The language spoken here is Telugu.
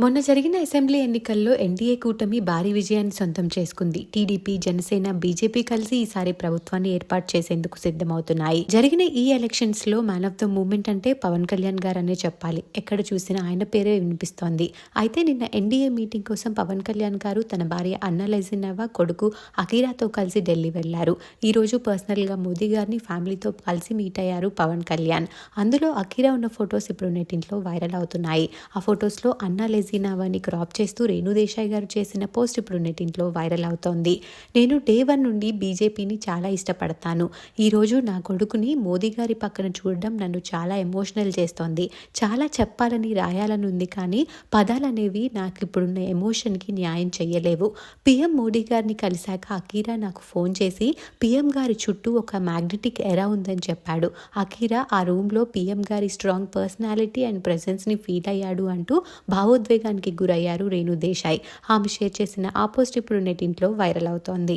మొన్న జరిగిన అసెంబ్లీ ఎన్నికల్లో ఎన్డీఏ కూటమి భారీ విజయాన్ని సొంతం చేసుకుంది. టీడీపీ జనసేన బీజేపీ కలిసి ఈసారి ప్రభుత్వాన్ని ఏర్పాటు చేసేందుకు సిద్ధమవుతున్నాయి. జరిగిన ఈ ఎలక్షన్స్లో మ్యాన్ ఆఫ్ ద మూమెంట్ అంటే పవన్ కళ్యాణ్ గారనే చెప్పాలి. ఎక్కడ చూసినా ఆయన పేరే వినిపిస్తోంది. అయితే నిన్న ఎన్డీఏ మీటింగ్ కోసం పవన్ కళ్యాణ్ గారు తన భార్య అన్నలైజినవా కొడుకు అఖీరాతో కలిసి ఢిల్లీ వెళ్ళారు. ఈ రోజు పర్సనల్గా మోదీ గారిని ఫ్యామిలీతో కలిసి మీట్ అయ్యారు పవన్ కళ్యాణ్. అందులో అఖీరా ఉన్న ఫొటోస్ ఇప్పుడు నెట్టింట్లో వైరల్ అవుతున్నాయి. ఆ ఫొటోస్లో అన్న క్రాప్ చేస్తూ రేణుదేశాయ్ గారు చేసిన పోస్ట్ ఇప్పుడు నెట్టింట్లో వైరల్ అవుతోంది. నేను డే వన్ నుండి బీజేపీని చాలా ఇష్టపడతాను. ఈరోజు నా కొడుకుని మోదీ గారి పక్కన చూడడం నన్ను చాలా ఎమోషనల్ చేస్తోంది. చాలా చెప్పాలని రాయాలని ఉంది కానీ పదాలు అనేవి నాకు ఇప్పుడున్న ఎమోషన్కి న్యాయం చేయలేవు పిఎం మోడీ గారిని కలిశాక అకీరా నాకు ఫోన్ చేసి పిఎం గారి చుట్టూ ఒక మ్యాగ్నెటిక్ ఎరా ఉందని చెప్పాడు. అకీరా ఆ రూమ్లో పిఎం గారి స్ట్రాంగ్ పర్సనాలిటీ అండ్ ప్రెసెన్స్ని ఫీల్ అయ్యాడు అంటూ ఉద్వేగానికి గురయ్యారు రేణు దేశాయ్. ఆమె షేర్ చేసిన ఆ పోస్ట్ ఇప్పుడు నెటింట్లో వైరల్ అవుతోంది.